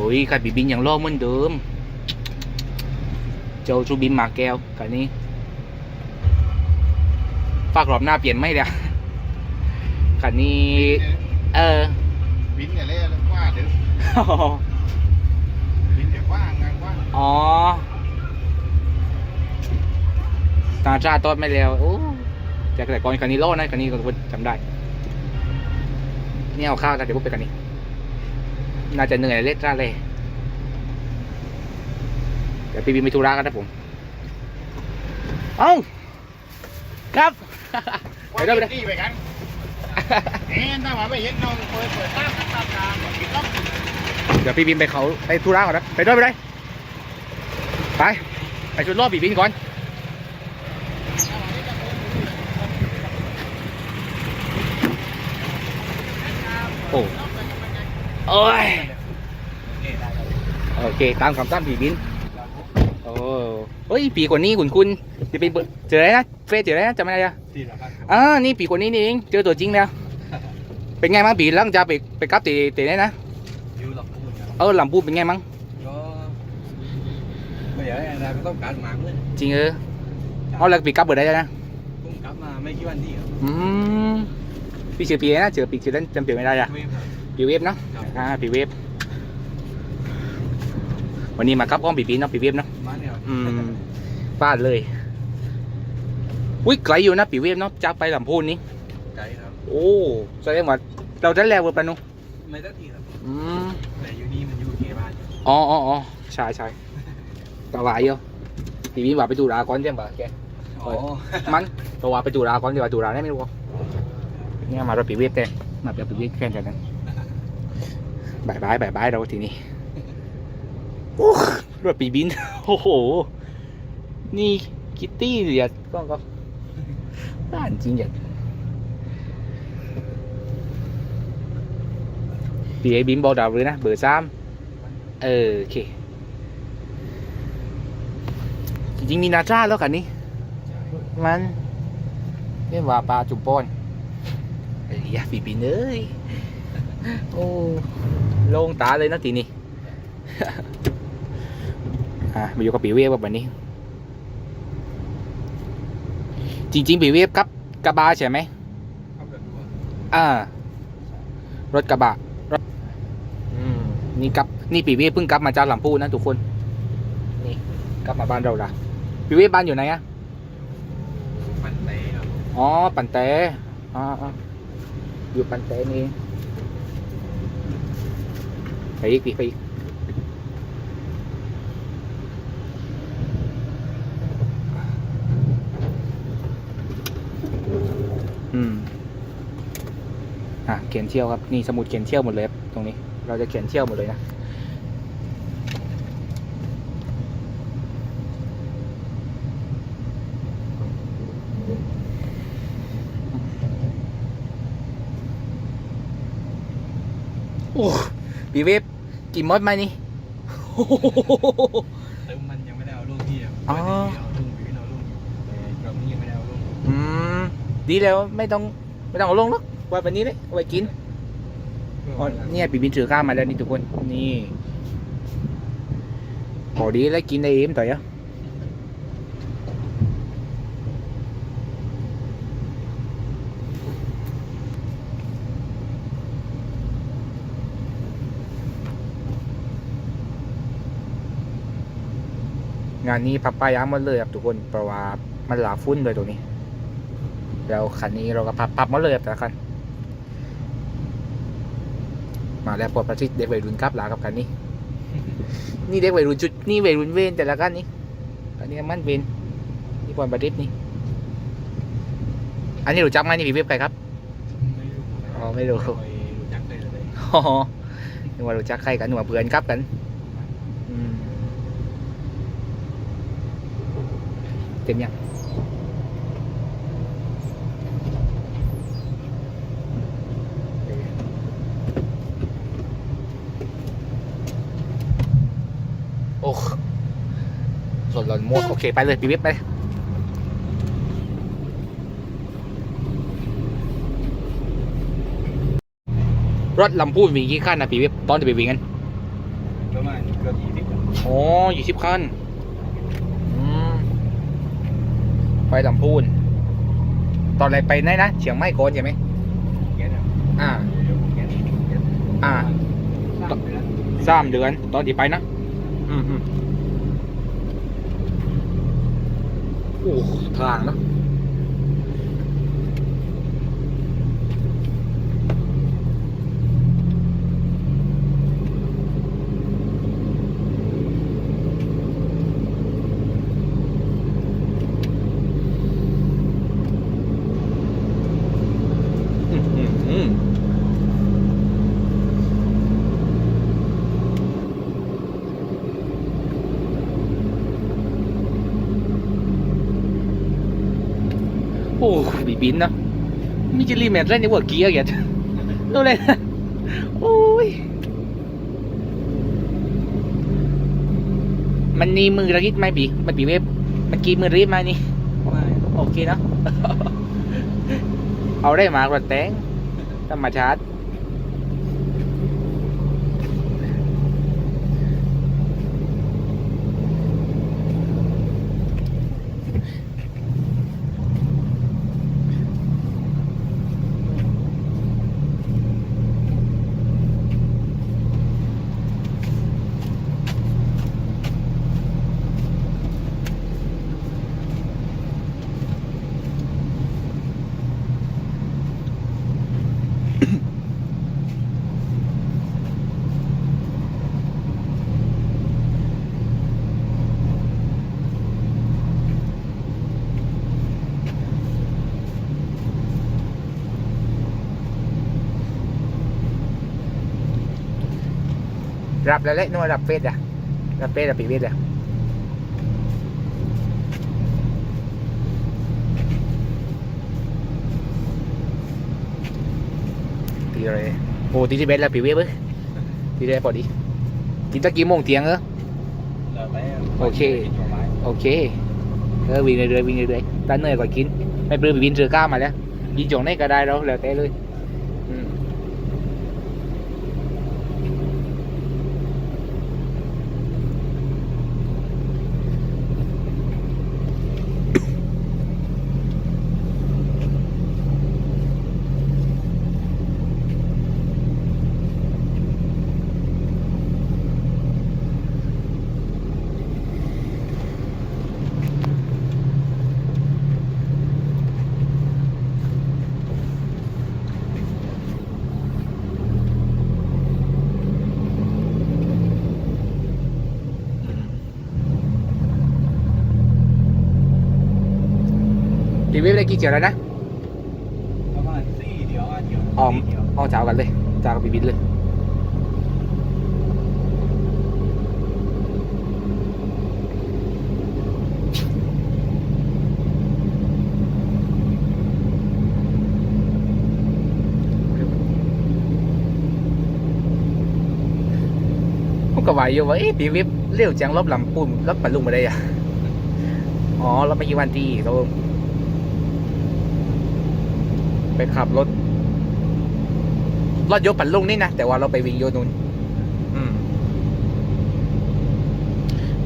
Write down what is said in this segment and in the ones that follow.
อ้ยคันบีบินอย่างล่อเหมือนเดิม เจ้าชูบินหมากแก้วคันนี้ฝากรอบหน้าเปลี่ยนไหมเดี๋ยวคันนี้ เออวินเนี่ยเล่แล้วกว่าเด้อวินเนี่ยกว้างงานกว้างอ๋อตาจ้าต้นไม่แล้วโอ้จากแต่ก่อนคันนี้โล่นะคันนี้ก็จำได้นี่เอาข้าวจ้าเดี๋ยวพวกไปกันนี้ น่าจะเหนื่อยเล็กจ้าเลยเดี๋ยวพี่บินไปธุระกันนะผม เอ้า ครับไปด้วยไปด้วยนี่ไปกันเอ็นถ้ามาไม่เห็นน้องเปิดเปิดตามตามตามแบบปิดล็อกเดี๋ยวพี่บินไปเขาไปธุระก่อนนะไปด้วยไปด้วยไปไปชุดรอบพี่บินก่อนโอ้ โอ้ยโอเคตามคำตั้มผีบินโอ้เฮ้ยปีกว่านี้คุณคุณจะไปเบิกเจออะไรนะเฟซเจออะไรนะจำไม่ได้อะที่ละครับอ่านี่ปีกว่านี้นี่เองเจอตัวจริงแล้ว เป็นไงบ้างปีหลังจากไปไปกลับตีตีได้นะอยู่ลำพูนครับเออลำพูนเป็นไงบ้างก็ไม่อยากให้อะไรก็ต้องการหมังเลยจริงเออเอาแล้วปีกลับเบิดได้แล้วนะผมกลับมาไม่กี่วันที่ครับอืมพี่ชื่อปีอะไรนะเจอปีชื่อเล่นจำเปลี่ยนไม่ได้อะไม่ครับ ปีเวฟเนาะครับอ่าปีเวฟวันนี้มากับอ้อมปีปีเนาะปีเวฟเนาะมาเนี่ยอืมฟาดเลยอุ้ยไกลอยู่นะปีเวฟเนาะจากไปลำพูนนี่ไกลครับโอ้แสดงว่าเราจะแล้วเวอร์ปะนุไม่ได้ทีครับอืมแต่อยู่นี่มันอยู่เขตบ้านอยู่อ๋ออ๋ออ๋อใช่ใช่ตะวายเยอะปีนี้ว่าไปดูราก่อนเจ้าบ่าแกอ๋อมันตัวว่าไปดูราก่อนเดี๋ยวว่าดูราได้ไม่รู้เนี่ยมารถปีเวฟเต้มาแบบปีเวฟแค่นั้น บายบายบายบายเราทีนี้โอ้รถปีบิน โอ้โห นี่คิตตี้เหรียญก็ก็บ้านจริงเหรียญปีไอ้บินบอกดาวเลยนะ เบอร์สามเออโอเค จริงๆมีนาจ้าแล้วกันนี่มันเรียกว่าปลาจุ่มป้อนไอ้ยาปีปีนเอ้ย โอ้ โลงตาเลยนะทีนี้ อะมาอยู่กับปีเวฟแบบนี้ จริง ๆ ปีเวฟกับกระบะใช่ไหมครับแบบว่าอ่ารถกระบะรถอืมนี่กลับ นี่ปีเวฟเพิ่งกลับมาจากลำพูนนะทุกคน นี่กลับมาบ้านเราละปีเวฟบ้านอยู่ไหนอะมันเตะครับอ๋อ ปันเตอ๋ออ๋ออยู่ปันเตนี่เอง ไปอีกไปอีกอืมอะเขียนเที่ยวครับนี่สมุดเขียนเที่ยวหมดเลยตรงนี้ เราจะเขียนเที่ยวหมดเลยนะโอ้ปีเวฟ กี่มดมานี่โอ้โหเติมมันยังไม่ได้เอาลูกพี่ครับอ๋อ เอาลูกพี่เอาลูกแต่กลับนี้ยังไม่ได้เอาลูกอืมดีแล้วไม่ต้องไม่ต้องเอาลงหรอกไว้แบบนี้เลยเอาไว้กินอ๋อเนี่ยปีบินถือข้าวมาแล้วนี่ทุกคนนี่พอดีแล้วกินได้เอ็มต่อยอะ งานนี้พับปายาหมดเลยครับทุกคนเพราะว่ามันหลาฟุ้นเลยตรงนี้ แล้วคันนี้เราก็พับพับหมาเลยครับแต่ละคันมาแล้วปลดประชิดเด็กวัยรุ่นครับลากับคันนี้ นี่เด็กวัยรุ่นจุดนี่วัยรุ่นเวนแต่ละคันนี้คันนี้มันเวนนี่ปลดประชิดนี่อันนี้รู้จักไหมนี่พี่เว็บใครครับไม่รู้อ๋อไม่รู้เคยรู้จักเลยเลยอ๋อนึกว่ารู้จักใครกันนึกว่าเพื่อนครับกันอืมเต็มยังโอ้สดหล่นหมดโอเค ไปเลยปีเว็บไปเลยรถลำพูนวิ่งกี่ขั้นนะปีเว็บตอนจะไปวิ่งกันประมาณเกือบยี่สิบโอ้ยี่สิบคันอืม ไปลำพูน ตอนแรกไปไหนนะเฉียงใหม่ก่อนใช่ไหมอ่า อ่าสามเดือนสามเดือน ตอนที่ไปนะอืมอืมโอ้ทางเนาะอืมอืมอืม โอ้ บินเนนะมีจะรีแมทเล่นในวัวเกียร์แกดูเลยนะโอ้ยมันนี่มือระกิดไหมบีมันบีเว็บมันกีมือรีบไหมนี่โอเคเนาะเอาได้มากกว่าแตงธรรมชาติ รับแล้วแหละนัวรับเฟสอะรับเฟสอะปีเวสอะตีเลยโอ้ตีที่เบสแล้วปีเวสเว้ยตีได้พอดีกินตะกี้โมงเตียงเหรอแล้วแต่โอเคกินดอกไม้โอเคเออวิ่งเรื่อยๆวิ่งเรื่อยๆตาเหนื่อยก่อนกิน ไม่ปลื้มไปบินเรือก้าวมาแล้วยินจงได้ก็ได้แล้วแล้วแต่เลย วสได้กี่เจียวแล้วนะประมาณสี่เดียวอะเดียวออมสี่เดียวเอาเจ้ากันเลยเจ้ากับปีบินเลย ผมก็ว่าอยู่ว่าเอ๊ะปีวิบเลี้ยวจังรอบลำปุ่นรอบปันลุงมาได้อะ อ๋อรถไม่กี่วันที่เรา ไปขับรถรถยกปันลุงนี่นะแต่ว่าเราไปวิ่งโยนุนอืม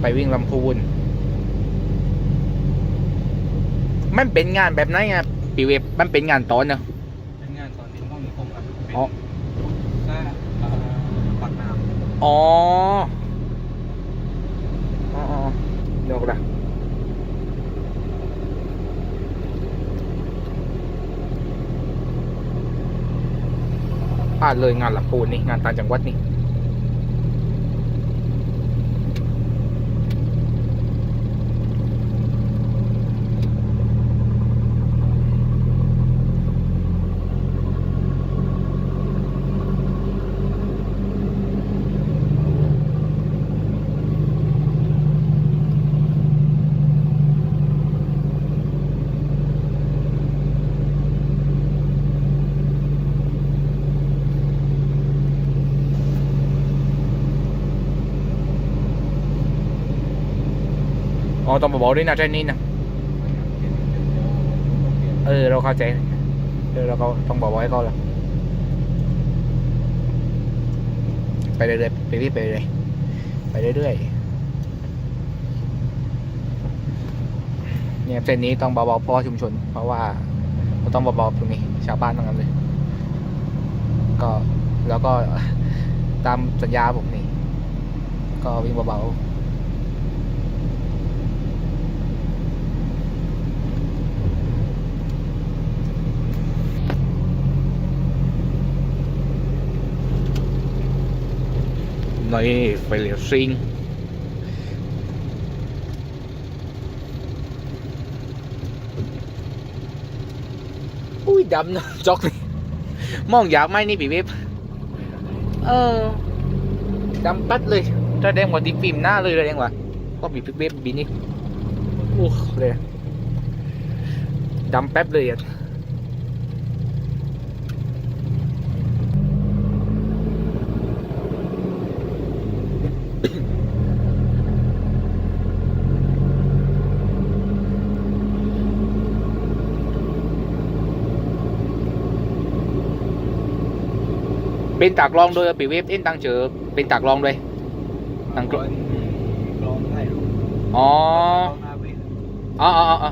ไปวิ่งลำพูนมันเป็นงานแบบไหนอะปีเวบมันเป็นงานตอนเนอะเป็นงานตอนที่ห้องนิคมครับเป็นอ๋อค่าเอ่อปากน้ำอ๋ออ๋ออ๋อเดี๋ยวก่อน พลาดเลยงานหลักปูนนี่งานต่างจังหวัดนี่ อต้องมาบอกด้วยนะเทรนนี้นะเออเราเข้าใจเออเราก็ต้องบอกไว้ก่อนละไปเรื่อยๆไปรีบไปเรื่อยๆไปเรื่อยๆเนี่ยเส้นนี้ต้องเบาๆเพราะว่าชุมชน เพราะว่าเราต้องเบาๆตรงนี้ ชาวบ้านทั้งนั้นเลย ก็แล้วก็ตามสัญญาผมนี่ ก็วิ่งเบาๆ นี่ไฟเหลียวซิงอุ้ยดำนะจอกนี่มองอยากไหมนี่ปีเว็บเออดำปัดเลยแสดงว่าที่ฟิล์มหน้าเลยแสดงว่าก็มีพี่เว็บบีนี่โอ้เลยดำแป๊บเลยอะ เป็นตากลองโดยปีเว็บเอ็นตังเจอเป็นตากลองด้ วยตังกลลองได้ลูกอ๋อลองหน้าวิ่งอ๋ออ๋ออ๋อ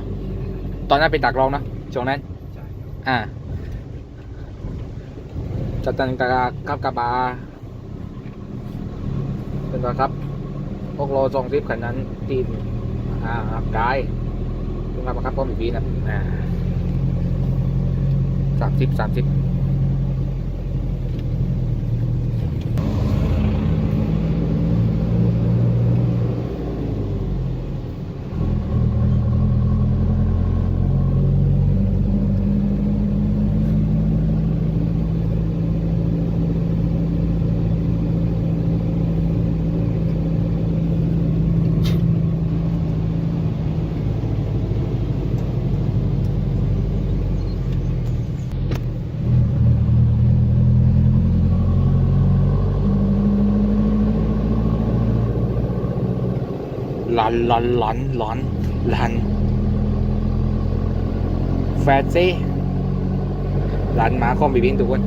ตอนนั้นเป็นตากลองนะช่วงนั้นใช่อ่าจัดตังกาครับกาบาเป็นว่าครับพวกโลทรงซิปขันนั้นทีมอ่ากายคุณครับครับก็มีปีนะอ่าสามสิบสามสิบ ลันลันหลอนลันลันแฟนซี่หลันหมาคอมบีบิงทุกคน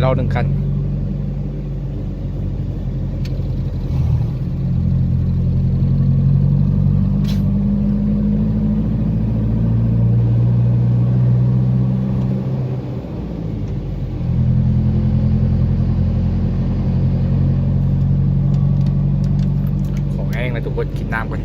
เราหนึ่งคัน ของแห้งเลยทุกคนกินน้ำกัน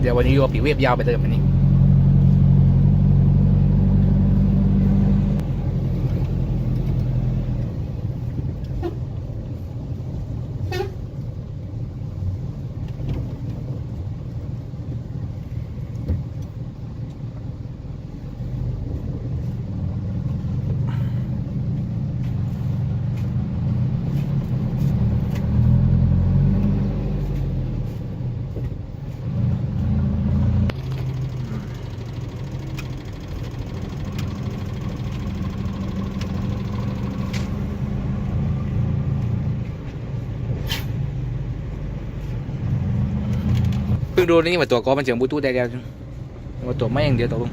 เดี๋ย วันนี้โยปีเวฟยาวไปเลยวันนี้ งดูนี่ว่าตัวกอมันเสียงบลูทูธได้แล้วว่าตัวไม่อย่างเดียวตกลง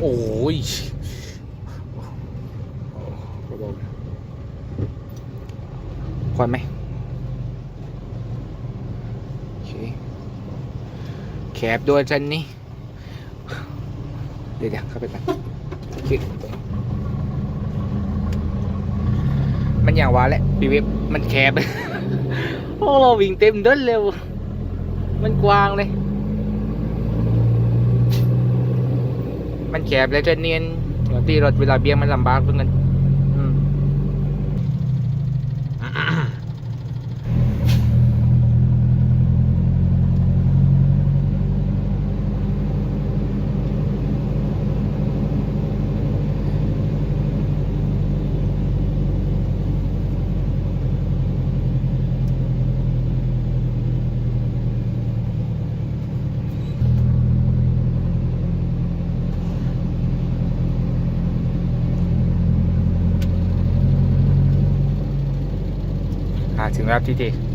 โอ้ย เบาๆ ควันไหมโอเคแคบด้วยฉันนี่ เดี๋ยวเข้าไปกันโอมันอย่างว่าแหละปีเว็บมันแคบโอ้เราวิ่งเต็มเดินเร็ว มันกว้างเลย มันแคบแล้วจะเนียนติรถเวลาเบี่ยงมันลำบากเหมือน อ่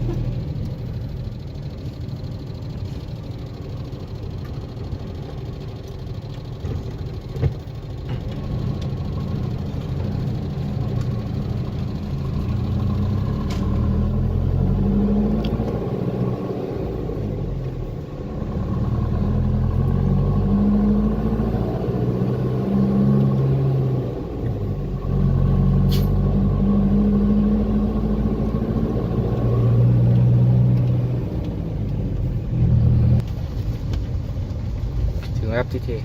ที่ที่ถึง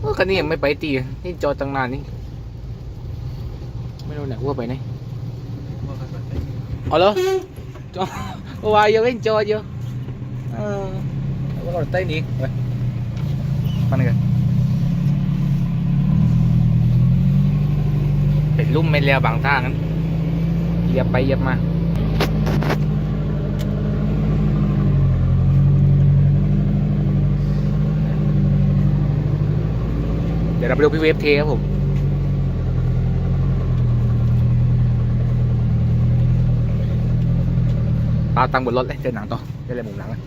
แล้วที่ที่เออคันนี้ยังไม่ไปตีนี่จอดตั้งนานนี่ไม่รู้แหละว่าไปไหนเอาเหรอจอว่าเยอะเว้นจอเยอะเออแล้วก็ใต้นี้ไปมันกันเป็นลุ่มไม่แล้วบางทางนั้นเหยียบไปเหยียบมา เราไปดูพี่เวฟเทครับผมปาตังบนรถเลยเจอหนังต่อได้เลยมุมหลังเลย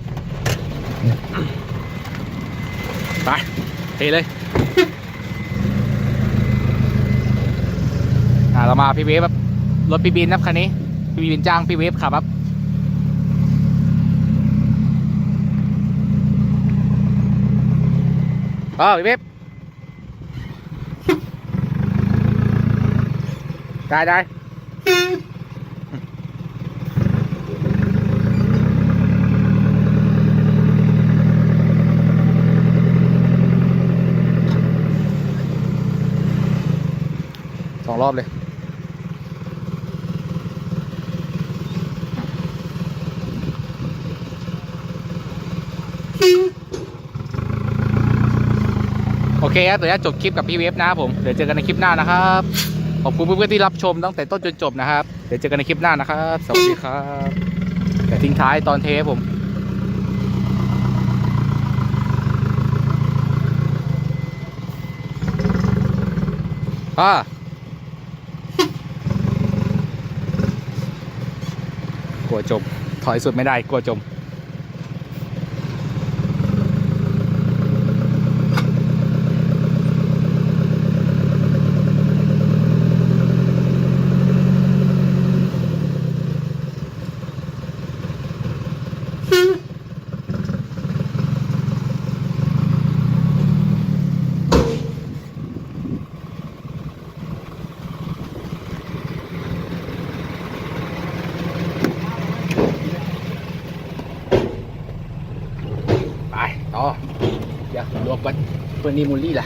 ไปเทเลยอ่าเรามาพี่เวฟครับรถพี่บินนะครับคันนี้ พี่บินจ้างพี่เวฟขับครับอ๋อพี่เวฟ ได้ได้สองรอบเลยโอเคครับเดี๋ยวจบคลิปกับพี่เวฟนะครับผม เดี๋ยวเจอกันในคลิปหน้านะครับ ขอบคุณเพื่อนๆที่รับชมตั้งแต่ต้นจนจบนะครับ เดี๋ยวเจอกันในคลิปหน้านะครับ สวัสดีครับแต่ทิ้งท้ายตอนเทปผมอ่ากลัวจม ถอยสุดไม่ได้ กลัวจม เพื่อ นี่มูลลี่ละ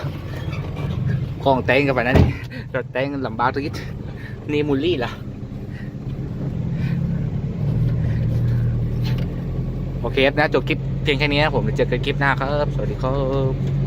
ของแตงกันไปนะนี่เราแตงลำบากทุกทีนี่มูลลี่ละโอเคครับนะจบคลิปเพียงแค่นี้นะผมเดี๋ยวเจอกันคลิปหน้าครับ สวัสดีครับ